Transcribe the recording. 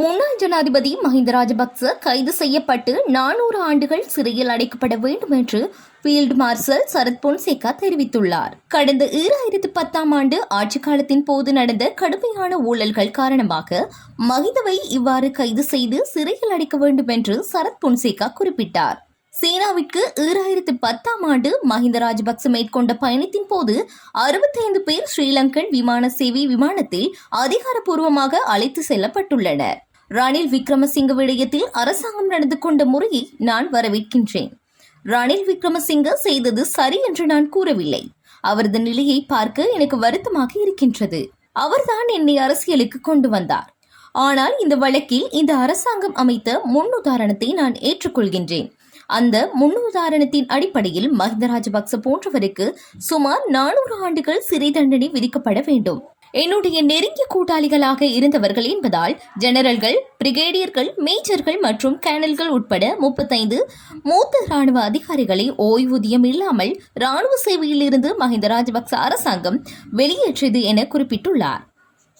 முன்னாள் ஜனாதிபதி மஹிந்த ராஜபக்ச கைது செய்யப்பட்டு நானூறு ஆண்டுகள் சிறையில் அடைக்கப்பட வேண்டும் என்று ஃபீல்டு மார்ஷல் சரத் பொன்சேகா தெரிவித்துள்ளார். கடந்த ஈராயிரத்து பத்தாம் ஆண்டு ஆட்சி காலத்தின் போது நடந்த கடுமையான ஊழல்கள் காரணமாக மஹிந்தவை இவ்வாறு கைது செய்து சிறையில் அடைக்க வேண்டும் என்று சரத் பொன்சேகா குறிப்பிட்டார். சீனாவிற்கு ஈராயிரத்து பத்தாம் ஆண்டு மஹிந்த ராஜபக்ச மேற்கொண்ட பயணத்தின் போது அறுபத்தைந்து பேர் ஸ்ரீலங்கன் விமான சேவை விமானத்தில் அதிகாரப்பூர்வமாக அழைத்து செல்லப்பட்டுள்ளனர். ரணில் விக்ரமசிங்க விடயத்தில் அரசாங்கம் நடந்து கொண்ட முறையை நான் வரவேற்கின்றேன். ரணில் விக்ரமசிங்க செய்தது சரி என்று நான் கூறவில்லை. அவரது நிலையை பார்க்க எனக்கு வருத்தமாக இருக்கின்றது. அவர்தான் என்னை அரசியலுக்கு கொண்டு வந்தார். ஆனால் இந்த வழக்கில் இந்த அரசாங்கம் அமைத்த முன்னுதாரணத்தை நான் ஏற்றுக்கொள்கின்றேன். அந்த முன்னுதாரணத்தின் அடிப்படையில் மஹிந்த ராஜபக்ச போன்றவருக்கு சுமார் நானூறு ஆண்டுகள் சிறை தண்டனை விதிக்கப்பட வேண்டும். என்னுடைய நெருங்கிய கூட்டாளிகளாக இருந்தவர்கள் என்பதால் ஜெனரல்கள் பிரிகேடியர்கள் மேஜர்கள் மற்றும் கேனல்கள் உட்பட முப்பத்தைந்து மூத்த ராணுவ அதிகாரிகளை ஓய்வூதியம் இல்லாமல் ராணுவ சேவையிலிருந்து மஹிந்த ராஜபக்ச அரசாங்கம் வெளியேற்றியது என குறிப்பிட்டுள்ளார்.